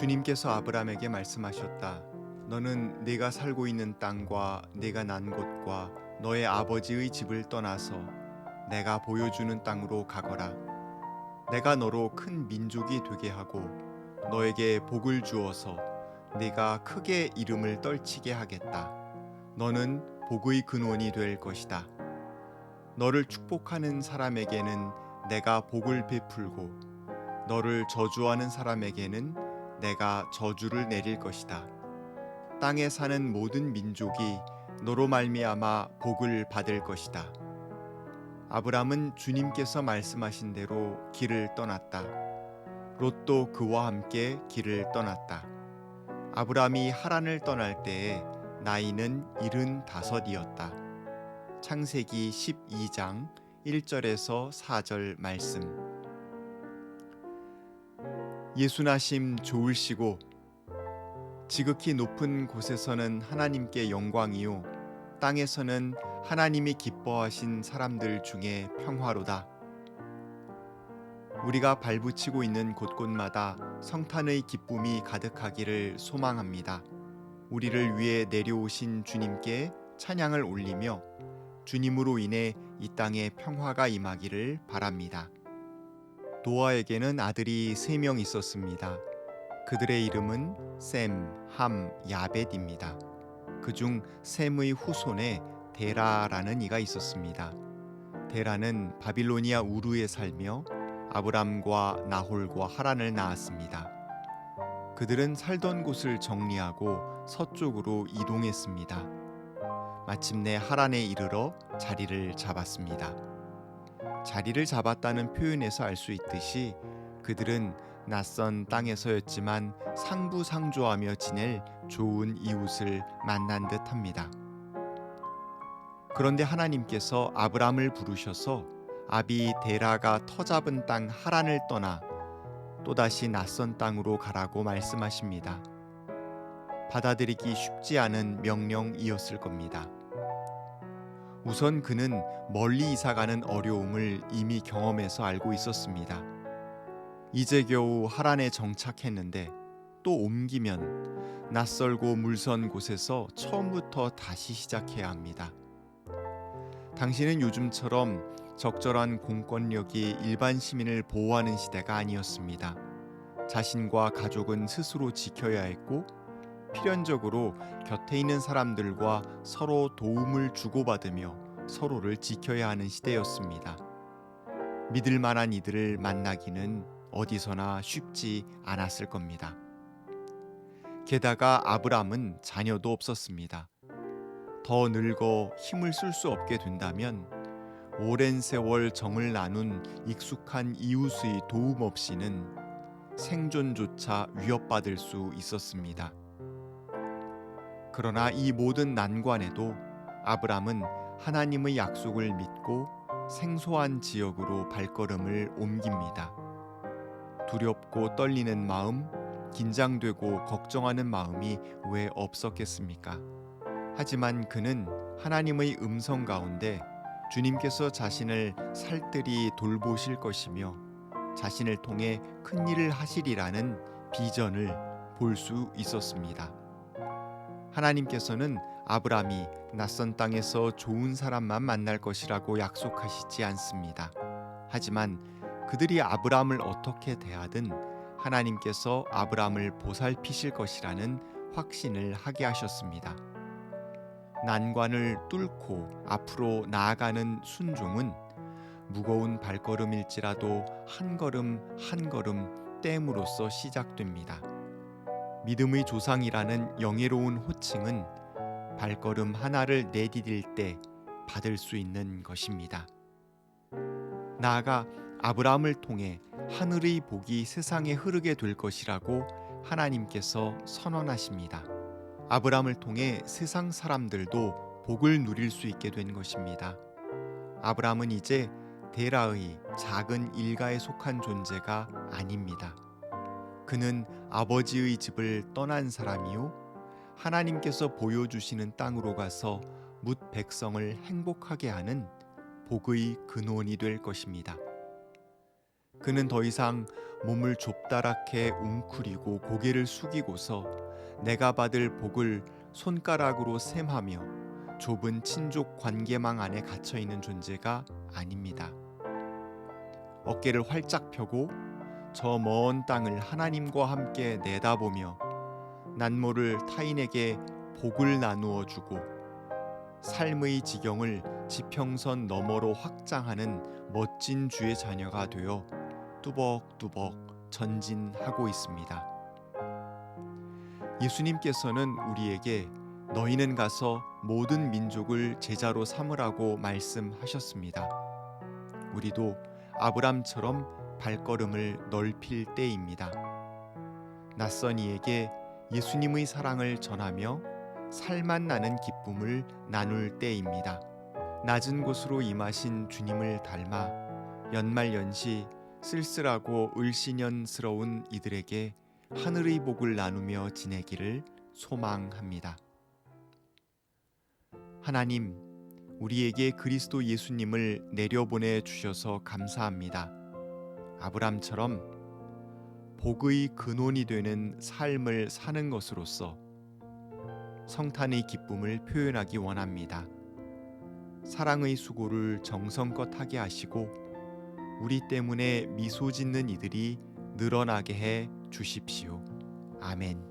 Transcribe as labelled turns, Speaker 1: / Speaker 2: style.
Speaker 1: 주님께서 아브라함에게 말씀하셨다. 너는 네가 살고 있는 땅과 네가 난 곳과 너의 아버지의 집을 떠나서 내가 보여주는 땅으로 가거라. 내가 너로 큰 민족이 되게 하고 너에게 복을 주어서 네가 크게 이름을 떨치게 하겠다. 너는 복의 근원이 될 것이다. 너를 축복하는 사람에게는 내가 복을 베풀고 너를 저주하는 사람에게는 내가 저주를 내릴 것이다. 땅에 사는 모든 민족이 너로 말미암아 복을 받을 것이다. 아브람은 주님께서 말씀하신 대로 길을 떠났다. 롯도 그와 함께 길을 떠났다. 아브람이 하란을 떠날 때에 나이는 일흔 다섯이었다. 창세기 12장 1절에서 4절 말씀. 예수나심 좋으시고 지극히 높은 곳에서는 하나님께 영광이요 땅에서는 하나님이 기뻐하신 사람들 중에 평화로다. 우리가 발붙이고 있는 곳곳마다 성탄의 기쁨이 가득하기를 소망합니다. 우리를 위해 내려오신 주님께 찬양을 올리며 주님으로 인해 이 땅에 평화가 임하기를 바랍니다. 노아에게는 아들이 세 명 있었습니다. 그들의 이름은 셈, 함, 야벳입니다. 그중 셈의 후손에 데라라는 이가 있었습니다. 데라는 바빌로니아 우르에 살며 아브람과 나홀과 하란을 낳았습니다. 그들은 살던 곳을 정리하고 서쪽으로 이동했습니다. 마침내 하란에 이르러 자리를 잡았습니다. 자리를 잡았다는 표현에서 알 수 있듯이 그들은 낯선 땅에서였지만 상부상조하며 지낼 좋은 이웃을 만난 듯 합니다. 그런데 하나님께서 아브람을 부르셔서 아비 데라가 터잡은 땅 하란을 떠나 또다시 낯선 땅으로 가라고 말씀하십니다. 받아들이기 쉽지 않은 명령이었을 겁니다. 우선 그는 멀리 이사가는 어려움을 이미 경험해서 알고 있었습니다. 이제 겨우 하란에 정착했는데 또 옮기면 낯설고 물선 곳에서 처음부터 다시 시작해야 합니다. 당신은 요즘처럼 적절한 공권력이 일반 시민을 보호하는 시대가 아니었습니다. 자신과 가족은 스스로 지켜야 했고 필연적으로 곁에 있는 사람들과 서로 도움을 주고받으며 서로를 지켜야 하는 시대였습니다. 믿을 만한 이들을 만나기는 어디서나 쉽지 않았을 겁니다. 게다가 아브람은 자녀도 없었습니다. 더 늙어 힘을 쓸 수 없게 된다면 오랜 세월 정을 나눈 익숙한 이웃의 도움 없이는 생존조차 위협받을 수 있었습니다. 그러나 이 모든 난관에도 아브람은 하나님의 약속을 믿고 생소한 지역으로 발걸음을 옮깁니다. 두렵고 떨리는 마음, 긴장되고 걱정하는 마음이 왜 없었겠습니까? 하지만 그는 하나님의 음성 가운데 주님께서 자신을 살뜰히 돌보실 것이며 자신을 통해 큰 일을 하시리라는 비전을 볼 수 있었습니다. 하나님께서는 아브람이 낯선 땅에서 좋은 사람만 만날 것이라고 약속하시지 않습니다. 하지만 그들이 아브람을 어떻게 대하든 하나님께서 아브람을 보살피실 것이라는 확신을 하게 하셨습니다. 난관을 뚫고 앞으로 나아가는 순종은 무거운 발걸음일지라도 한 걸음 한 걸음 댐으로써 시작됩니다. 믿음의 조상이라는 영예로운 호칭은 발걸음 하나를 내디딜 때 받을 수 있는 것입니다. 나아가 아브라함을 통해 하늘의 복이 세상에 흐르게 될 것이라고 하나님께서 선언하십니다. 아브라함을 통해 세상 사람들도 복을 누릴 수 있게 된 것입니다. 아브라함은 이제 데라의 작은 일가에 속한 존재가 아닙니다. 그는 아버지의 집을 떠난 사람이요 하나님께서 보여주시는 땅으로 가서 뭇 백성을 행복하게 하는 복의 근원이 될 것입니다. 그는 더 이상 몸을 좁다랗게 웅크리고 고개를 숙이고서 내가 받을 복을 손가락으로 셈하며 좁은 친족 관계망 안에 갇혀 있는 존재가 아닙니다. 어깨를 활짝 펴고 저 먼 땅을 하나님과 함께 내다보며 난모를 타인에게 복을 나누어 주고 삶의 지경을 지평선 너머로 확장하는 멋진 주의 자녀가 되어 뚜벅뚜벅 전진하고 있습니다. 예수님께서는 우리에게 너희는 가서 모든 민족을 제자로 삼으라고 말씀하셨습니다. 우리도 아브람처럼 발걸음을 넓힐 때입니다. 낯선 이에게 예수님의 사랑을 전하며 살만 나는 기쁨을 나눌 때입니다. 낮은 곳으로 임하신 주님을 닮아 연말연시 쓸쓸하고 을씨년스러운 이들에게 하늘의 복을 나누며 지내기를 소망합니다. 하나님, 우리에게 그리스도 예수님을 내려보내 주셔서 감사합니다. 아브람처럼 복의 근원이 되는 삶을 사는 것으로서 성탄의 기쁨을 표현하기 원합니다. 사랑의 수고를 정성껏 하게 하시고 우리 때문에 미소 짓는 이들이 늘어나게 해 주십시오. 아멘.